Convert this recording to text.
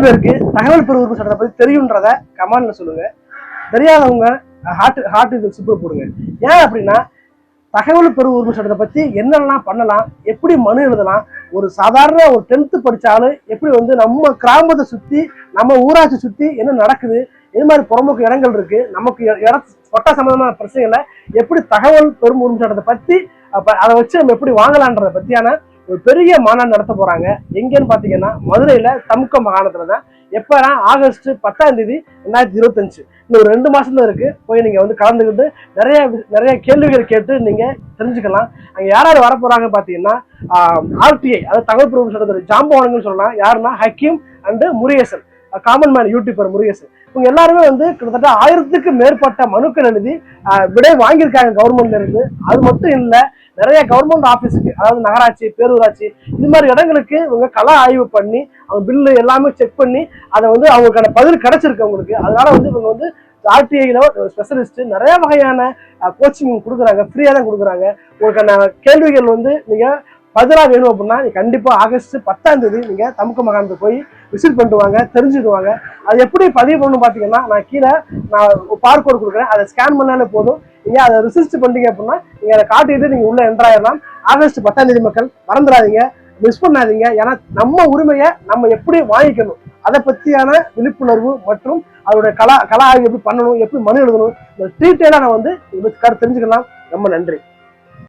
பேருக்கு தகவல் பெறும் சட்டத்தை பத்தி தெரியுன்றத கமெண்ட்ல சொல்லுங்க. தெரியாதவங்க ஹார்ட் ஹார்ட் இது சிம்பிள் போடுங்க. ஏன் அப்படின்னா தகவல் பெறும் உரிமை சட்டத்தை பத்தி என்னெல்லாம் பண்ணலாம் எப்படி மனு எழுதலாம் ஒரு சாதாரண ஒரு டென்த்து படிச்சாலும் எப்படி வந்து நம்ம கிராமத்தை சுத்தி நம்ம ஊராட்சி சுத்தி என்ன நடக்குது இது மாதிரி புறமுக்கு இடங்கள் இருக்கு நமக்கு இட- இட சம்மந்தமான சம்பந்தமான பிரச்சனைகளை எப்படி தகவல் பெறும் உரிமை சட்டத்தை பத்தி அதை வச்சு நம்ம எப்படி வாங்கலான்றதை பத்தியான ஒரு பெரிய மாநாடு நடத்த போறாங்க. எங்கன்னு பாத்தீங்கன்னா மதுரையில தமுக்க மாகாணத்துல தான் எப்பனா ஆகஸ்ட் பத்தாம் தேதி ரெண்டாயிரத்தி இருபத்தஞ்சு. இன்னும் ஒரு ரெண்டு மாசம் தான் இருக்கு. போய் நீங்க வந்து கலந்துக்கிட்டு நிறைய நிறைய கேள்விகள் கேட்டு நீங்க தெரிஞ்சுக்கலாம். அங்க யார் யார் வர பாத்தீங்கன்னா ஆர்டிஐ அதாவது தகவல் பிரபு சட்டத்துறை ஜாம்பவானுங்கன்னு சொல்லலாம். யாருன்னா Hakeem and Murugesan. Common man YouTuber Murugesh இவங்க எல்லாருமே வந்து கிட்டத்தட்ட ஆயிரத்துக்கு மேற்பட்ட மனுக்கள் எழுதி விடை வாங்கியிருக்காங்க கவர்மெண்ட்ல இருந்து. அது மட்டும் இல்ல நிறைய கவர்மெண்ட் ஆபீஸுக்கு அதாவது நகராட்சி பேரூராட்சி இது மாதிரி இடங்களுக்கு இவங்க கள ஆய்வு பண்ணி அவங்க பில்லு எல்லாமே செக் பண்ணி அதை வந்து அவங்களுக்கான பதில் கிடைச்சிருக்கு அவங்களுக்கு. அதனால வந்து இவங்க வந்து ஆர்டிஐல ஸ்பெஷலிஸ்ட் நிறைய வகையான கோச்சிங் கொடுக்குறாங்க ஃப்ரீயாக தான் கொடுக்குறாங்க. உங்களுக்கான கேள்விகள் வந்து நீங்க பதிலா வேணும் அப்படின்னா நீ கண்டிப்பா ஆகஸ்ட் பத்தாம் தேதி நீங்க தமுக்க மகாணத்துக்கு போய் விசிட் பண்ணிட்டு வாங்க தெரிஞ்சுக்குவாங்க அது எப்படி பதிவு பண்ணணும் பாத்தீங்கன்னா நான் கீழே நான் பார் கொடுக்குறேன். அதை ஸ்கேன் பண்ணாலே போதும். நீங்க அதை ரிசிஸ்ட் பண்ணிட்டீங்க அப்படின்னா நீங்க அதை காட்டிட்டு நீங்க உள்ள என்டர் ஆகஸ்ட் பத்தாம் தேதி மக்கள் மறந்துடாதீங்க. மிஸ் பண்ணாதீங்க. ஏன்னா நம்ம உரிமையை நம்ம எப்படி வாங்கிக்கணும்? அதை பத்தியான விழிப்புணர்வு மற்றும் அதோட கலா கலா எப்படி பண்ணணும்? எப்படி மனு எழுதணும்? இந்த டீட்டெயிலாக நான் வந்து கரு- தெரிஞ்சுக்கலாம். ரொம்ப நன்றி.